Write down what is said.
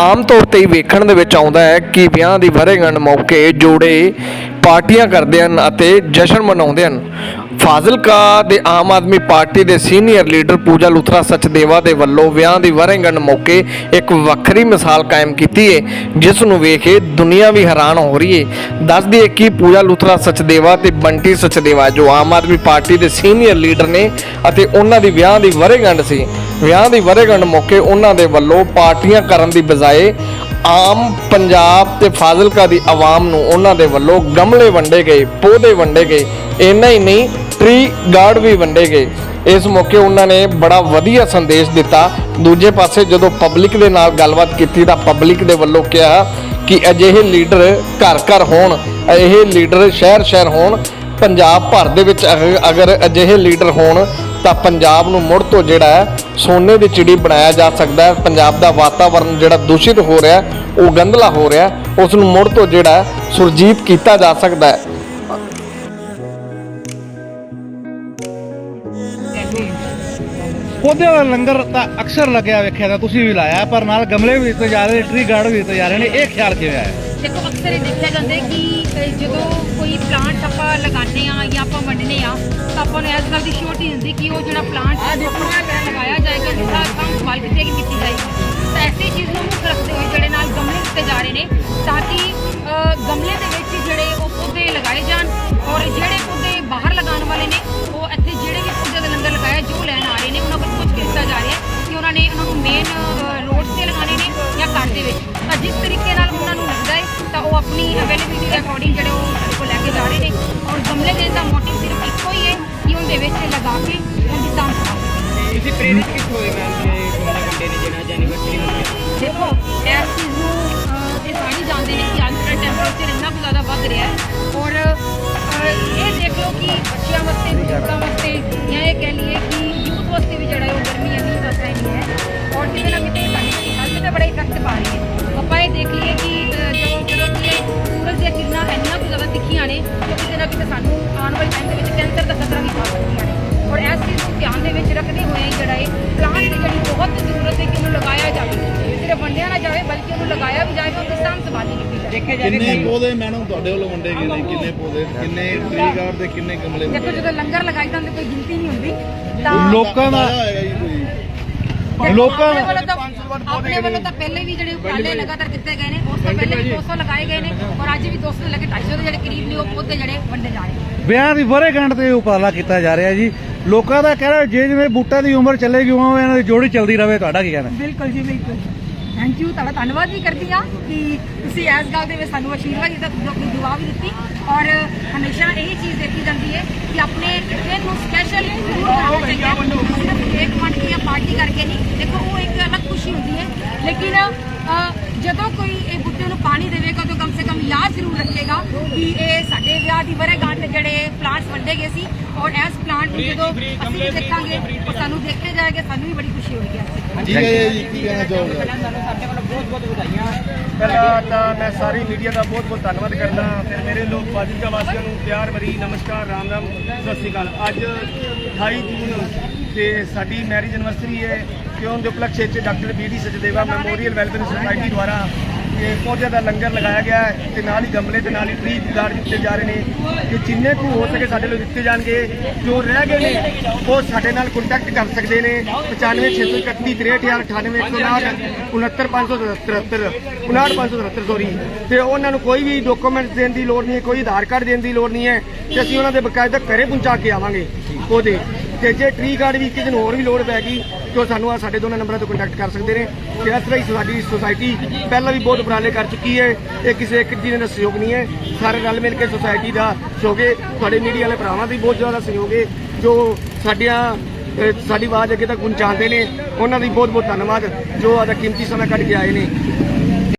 ਆਮ ਤੌਰ ਤੇ ਹੀ ਵੇਖਣ ਦੇ ਵਿੱਚ ਆਉਂਦਾ ਹੈ ਕਿ ਵਿਆਹ ਦੀ ਵਰ੍ਹੇਗੰਢ ਮੌਕੇ ਜੋੜੇ ਪਾਰਟੀਆਂ ਕਰਦੇ ਹਨ ਅਤੇ ਜਸ਼ਨ ਮਨਾਉਂਦੇ ਹਨ। ਫਾਜ਼ਿਲਕਾ ਦੇ ਆਮ ਆਦਮੀ ਪਾਰਟੀ ਦੇ ਸੀਨੀਅਰ ਲੀਡਰ ਪੂਜਾ ਲੁਥਰਾ ਸਚਦੇਵਾ ਦੇ ਵੱਲੋਂ ਵਿਆਹ ਦੀ ਵਰੇਗੰਢ ਮੌਕੇ ਇੱਕ ਵੱਖਰੀ ਮਿਸਾਲ ਕਾਇਮ ਕੀਤੀ ਹੈ ਜਿਸ ਨੂੰ ਵੇਖ ਕੇ ਦੁਨੀਆ ਵੀ ਹੈਰਾਨ ਹੋ ਰਹੀ ਹੈ ਦੱਸ ਦਈਏ ਕਿ ਪੂਜਾ ਲੁਥਰਾ ਸਚਦੇਵਾ ਤੇ ਬੰਟੀ ਸਚਦੇਵਾ, ਜੋ ਆਮ ਆਦਮੀ ਪਾਰਟੀ ਦੇ ਸੀਨੀਅਰ ਲੀਡਰ ਨੇ ਅਤੇ ਉਹਨਾਂ ਦੀ ਵਿਆਹ ਦੀ ਵਰੇਗੰਢ ਸੀ, ਵਿਆਹ ਦੀ ਵਰੇਗੰਢ ਮੌਕੇ ਉਹਨਾਂ ਦੇ ਵੱਲੋਂ ਪਾਰਟੀਆਂ ਕਰਨ ਦੀ ਬਜਾਏ ਆਮ ਪੰਜਾਬ ਤੇ ਫਾਜ਼ਿਲਕਾ ਦੀ ਆਵਾਮ ਨੂੰ ਉਹਨਾਂ ਦੇ ਵੱਲੋਂ ਗਮਲੇ ਵੰਡੇ ਗਏ, ਪੌਦੇ ਵੰਡੇ ਗਏ। ਇੰਨਾ ਹੀ ਨਹੀਂ ਟਰੀ ਗਾਰਡ ਵੀ ਵੰਡੇ ਗਏ। ਇਸ ਮੌਕੇ ਉਹਨਾਂ ਨੇ ਬੜਾ ਵਧੀਆ ਸੰਦੇਸ਼ ਦਿੱਤਾ। ਦੂਜੇ ਪਾਸੇ ਜਦੋਂ ਪਬਲਿਕ ਦੇ ਨਾਲ ਗੱਲਬਾਤ ਕੀਤੀ ਤਾਂ ਪਬਲਿਕ ਦੇ ਵੱਲੋਂ ਕਿਹਾ ਕਿ ਅਜਿਹੇ ਲੀਡਰ ਘਰ ਘਰ ਹੋਣ ਇਹ ਲੀਡਰ ਸ਼ਹਿਰ ਸ਼ਹਿਰ ਹੋਣ, ਪੰਜਾਬ ਭਰ ਦੇ ਵਿੱਚ ਅਗਰ ਅਜਿਹੇ ਲੀਡਰ ਹੋਣ ਤਾਂ ਪੰਜਾਬ ਨੂੰ ਮੁੜ ਤੋਂ ਜਿਹੜਾ ਸੋਨੇ ਦੀ ਚਿੜੀ ਬਣਾਇਆ ਜਾ ਸਕਦਾ ਹੈ। ਪੰਜਾਬ ਦਾ ਵਾਤਾਵਰਣ ਜਿਹੜਾ ਦੂਸ਼ਿਤ ਹੋ ਰਿਹਾ ਉਹ ਗੰਧਲਾ ਹੋ ਰਿਹਾ ਉਸ ਨੂੰ ਮੁੜ ਤੋਂ ਜਿਹੜਾ ਸੁਰਜੀਤ ਕੀਤਾ ਜਾ ਸਕਦਾ ਹੈ। ਪੌਦਿਆਂ ਦਾ ਲੰਗਰ ਤਾਂ ਅਕਸਰ ਲੱਗਿਆ ਵੇਖਿਆ ਤਾਂ ਤੁਸੀਂ ਵੀ ਲਾਇਆ ਪਰ ਨਾਲ ਗਮਲੇ ਵੀ ਦਿੱਤੇ ਜਾ ਰਹੇ ਨੇ ਟਰੀ ਗਾਰਡ ਵੀ ਦਿੱਤੇ ਜਾ ਰਹੇ ਨੇ ਇਹ ਖਿਆਲ ਕਿਵੇਂ ਆਇਆ? ਦੇਖੋ ਅਕਸਰ ਇਹ ਦੇਖਿਆ ਜਾਂਦਾ ਹੈ ਕਿ ਜਦੋਂ ਕੋਈ ਪਲਾਂਟ ਆਪਾਂ ਲਗਾਉਂਦੇ ਆ ਜਾਂ ਆਪਾਂ ਵੰਡਨੇ ਆ ਤਾਂ ਆਪਾਂ ਨੂੰ ਇਸ ਗੱਲ ਦੀ ਸ਼ੋਰਟੀ ਹੁੰਦੀ ਕਿ ਉਹ ਜਿਹੜਾ ਪਲਾਂਟ ਲਗਾਇਆ ਜਾਏਗਾ ਉਹਦਾ ਕੰਮ ਸੰਭਾਲ ਕਿਤੇ ਕੀਤੀ ਜਾਏਗੀ ਤਾਂ ਐਸੀ ਚੀਜ਼ ਨੂੰ ਮੁੱਖ ਰੱਖਦੇ ਹੋਏ ਜਿਹੜੇ ਨਾਲ ਗਮਲੇ ਦਿੱਤੇ ਜਾ ਰਹੇ ਨੇ ਤਾਂ ਕਿ ਗਮਲੇ ਦੇ ਵਿੱਚ ਜਿਹੜੇ ਉਹ ਪੌਦੇ ਲਗਾਏ ਜਾਣ ਔਰ ਜਿਹੜੇ ਪੌਦੇ ਬਾਹਰ ਲਗਾਉਣ ਵਾਲੇ ਨੇ ਉਹ ਇੱਥੇ ਜਿਹੜੇ ਦੇ ਅਕੋਰਡਿੰਗ ਜਿਹੜੇ ਉਹ ਸਾਡੇ ਕੋਲ ਲੈ ਕੇ ਜਾ ਰਹੇ ਨੇ। ਔਰ ਗਮਲੇ ਦੇਣ ਦਾ ਮੋਟਿਵ ਸਿਰਫ ਇੱਕੋ ਹੀ ਹੈ ਕਿ ਉਹਦੇ ਵਿੱਚ ਲਗਾ ਕੇ ਉਹਦੀ ਸਾਂਭ ਸੰਭਾਲ ਪ੍ਰੇਰਿਤ ਕਿੱਥੋਂ ਹੋਏ ਮੈਮ? ਇਹ ਗਮਲਾ ਕੰਡੇ ਨੇ ਜਿਹੜਾ ਦੇਖਿਆ ਜਾਵੇ ਕਿੰਨੇ ਕਈ- ਪੌਦੇ ਮੈਡਮ ਤੁਹਾਡੇ ਵੱਲੋਂ ਵੰਡੇ ਗਏ ਨੇ? ਕਿੰਨੇ ਪੌਦੇ? ਕਿੰਨੇ ਟ੍ਰੀ ਗਾਰਡ ਦੇ ਕਿੰਨੇ ਗਮਲੇ ਵੰਡੇ ਦੇਖੋ ਜਦੋਂ ਲੰਗਰ ਲਗਾਈਦਾ ਹੁੰਦਾ ਕੋਈ ਗਿਣਤੀ ਨਹੀਂ ਹੁੰਦੀ। ਤਾਂ ਲੋਕਾਂ ਦਾ ਆਇਆ ਹੋਏਗਾ ਜੀ ਕੋਈ। ਦੇਖੋ, ਲੋਕਾਂ ਆਪਣੇ ਵੱਲੋਂ ਤਾਂ ਆਪਣੇ ਵੱਲੋਂ ਤਾਂ ਪਹਿਲੇ ਵੀ ਜਿਹੜੇ ਉਪਰਾਲੇ ਲਗਾਤਾਰ ਕੀਤੇ ਗਏ ਨੇ ਉਸ ਤੋਂ ਪਹਿਲੇ ਵੀ 200 ਲਗਾਏ ਗਏ ਨੇ ਔਰ ਅੱਜ ਵੀ 200 ਤੋਂ ਲੈ ਕੇ 250 ਦੇ ਜਿਹੜੇ ਕਰੀਬ ਨੇ ਉਹ ਪੌਦੇ ਜਿਹੜੇ ਵੰਡੇ ਜਾ ਰਹੇ ਨੇ। ਵਿਆਹ ਦੀ ਵਰ੍ਹੇਗੰਢ ਤੇ ਉਪਰਾਲਾ ਕੀਤਾ ਜਾ ਰਿਹਾ ਜੀ। ਲੋਕਾਂ ਦਾ ਕਹਿਣਾ ਜੇ ਜਿਵੇਂ ਬੂਟਾਂ ਦੀ ਉਮਰ ਚੱਲੇਗੀ ਉਵੇਂ ਇਹਨਾਂ ਦੀ ਜੋੜੀ ਚੱਲਦੀ ਰਹੇ ਤੁਹਾਡਾ ਕੀ ਕਹਿਣਾ ਬਿਲਕੁਲ ਜੀ ਬਿਲਕੁਲ। ਥੈਂਕ ਯੂ ਤੁਹਾਡਾ ਧੰਨਵਾਦ ਵੀ ਕਰਦੀ ਆ ਕਿ ਤੁਸੀਂ ਇਸ ਗੱਲ ਦੇ ਵਿੱਚ ਸਾਨੂੰ ਆਸ਼ੀਰਵਾਦ ਦਿੱਤਾ ਤੁਸੀਂ ਦੁਆ ਵੀ ਦਿੱਤੀ। ਔਰ ਹਮੇਸ਼ਾ ਇਹੀ ਚੀਜ਼ ਦੇਖੀ ਜਾਂਦੀ ਹੈ ਕਿ ਆਪਣੇ ਦਿਨ ਨੂੰ ਸਪੈਸ਼ਲ ਕਰਨਾ ਚਾਹੀਦਾ। ਸਿਰਫ ਕੇਕ ਵੰਡ ਕੇ ਜਾਂ ਪਾਰਟੀ ਕਰਕੇ ਨਹੀਂ ਦੇਖੋ ਉਹ ਇੱਕ ਅਲੱਗ ਖੁਸ਼ੀ ਹੁੰਦੀ ਹੈ। ਲੇਕਿਨ ਜਦੋਂ ਕੋਈ ਇਹ ਬੁੱਟੇ ਨੂੰ ਪਾਣੀ ਦੇਵੇਗਾ ਤਾਂ ਕਮ ਸੇ ਕਮ ਯਾਦ ਜ਼ਰੂਰ ਰੱਖੇਗਾ ਕਿ ਇਹ ਸਾਡੇ ਵਿਆਹ ਦੀ ਵਰ੍ਹੇਗੰਢ ਜਿਹੜੇ ਪਲਾਂਟਸ ਵੰਡੇ ਗਏ ਸੀ। ਔਰ ਇਸ ਪਲਾਂਟ ਨੂੰ ਜਦੋਂ ਅਸੀਂ ਵੀ ਦੇਖਾਂਗੇ ਔਰ ਸਾਨੂੰ ਦੇਖਦੇ ਜਾਏਗਾ ਸਾਨੂੰ ਵੀ ਬੜੀ ਖੁਸ਼ੀ ਹੋਏਗੀ ਇਸ ਚੀਜ਼ ਦੀ। ਠੀਕ ਹੈ ਜੀ ਕੀ ਕਹਿਣਾ ਚਾਹੋਗੇ? ਸਾਡੇ ਵੱਲੋਂ ਬਹੁਤ ਬਹੁਤ ਵਧਾਈਆਂ। ਪਹਿਲਾਂ ਤਾਂ ਮੈਂ ਸਾਰੀ ਮੀਡੀਆ ਦਾ ਬਹੁਤ ਬਹੁਤ ਧੰਨਵਾਦ ਕਰਦਾ ਫਿਰ ਮੇਰੇ ਲੋਕ ਫਾਜ਼ਿਲਕਾ ਵਾਸੀਆਂ ਨੂੰ ਪਿਆਰ ਭਰੀ ਨਮਸਕਾਰ ਰਾਮ ਰਾਮ ਸਤਿ ਸ਼੍ਰੀ ਅਕਾਲ। ਅੱਜ 28 ਜੂਨ ਤੇ ਸਾਡੀ ਮੈਰਿਜ ਐਨਵਰਸਰੀ ਹੈ। ਤੇ ਉਹਦੇ ਉਪਲਕਸ਼ ਵਿੱਚ doctor B D Sachdeva memorial welfare society ਦੁਆਰਾ ਪੌਦਿਆਂ ਦਾ ਲੰਗਰ ਲਗਾਇਆ ਗਿਆ ਹੈ ਤੇ ਨਾਲ ਹੀ ਗਮਲੇ ਤੇ ਨਾਲ ਹੀ ਟ੍ਰੀ ਗਾਰਡ ਦਿੱਤੇ ਜਾ ਰਹੇ ਨੇ ਕਿ ਜਿੰਨੇ ਕੁ ਹੋ ਸਕੇ ਸਾਡੇ ਲਈ ਦਿੱਤੇ ਜਾਣਗੇ। ਜੋ ਰਹਿ ਗਏ ਨੇ, ਉਹ ਸਾਡੇ ਨਾਲ ਕੰਟੈਕਟ ਕਰ ਸਕਦੇ ਨੇ। 9561 638 ਸੋਰੀ ਤੇ ਉਹਨਾਂ ਨੂੰ ਕੋਈ ਵੀ ਡਾਕੂਮੈਂਟਸ ਦੇਣ ਦੀ ਲੋੜ ਨਹੀਂ ਹੈ ਕੋਈ ਆਧਾਰ ਕਾਰਡ ਦੇਣ ਦੀ ਲੋੜ ਨਹੀਂ ਹੈ ਤੇ ਅਸੀਂ ਉਹਨਾਂ ਦੇ ਬਕਾਇਦਾ ਘਰੇ ਪਹੁੰਚਾ ਕੇ ਆਵਾਂਗੇ ਉਹਦੇ ਤੇ ਜੇ ਟ੍ਰੀ ਕਾਰਡ ਵੀ ਕਿਸੇ ਨੂੰ ਹੋਰ ਵੀ ਲੋੜ ਪੈ ਗਈ ਤੇ ਉਹ ਸਾਨੂੰ ਆ ਸਾਡੇ ਦੋਨਾਂ ਨੰਬਰਾਂ ਤੋਂ ਕੰਟੈਕਟ ਕਰ ਸਕਦੇ ਨੇ ਤੇ ਇਸ ਤਰ੍ਹਾਂ ਹੀ ਸਾਡੀ ਸੁਸਾਇਟੀ ਪਹਿਲਾਂ ਵੀ ਬਹੁਤ ਉਪਰਾਲੇ ਕਰ ਚੁੱਕੀ ਹੈ। ਇਹ ਕਿਸੇ ਇੱਕ ਜੀ ਦਾ ਸਹਿਯੋਗ ਨਹੀਂ ਹੈ। ਸਾਰੇ ਰਲ ਮਿਲ ਕੇ ਸੁਸਾਇਟੀ ਦਾ ਸਹਿਯੋਗ ਹੈ। ਤੁਹਾਡੇ ਮੀਡੀਆ ਵਾਲੇ ਭਰਾਵਾਂ ਦਾ ਵੀ ਬਹੁਤ ਜ਼ਿਆਦਾ ਸਹਿਯੋਗ ਹੈ। ਜੋ ਸਾਡੀਆਂ ਸਾਡੀ ਆਵਾਜ਼ ਅੱਗੇ ਤੱਕ ਪਹੁੰਚਾਉਂਦੇ ਨੇ, ਉਹਨਾਂ ਦੀ ਬਹੁਤ ਬਹੁਤ ਧੰਨਵਾਦ। ਜੋ ਆਦਾ ਕੀਮਤੀ ਸਮਾਂ ਕੱਢ ਕੇ ਆਏ ਨੇ।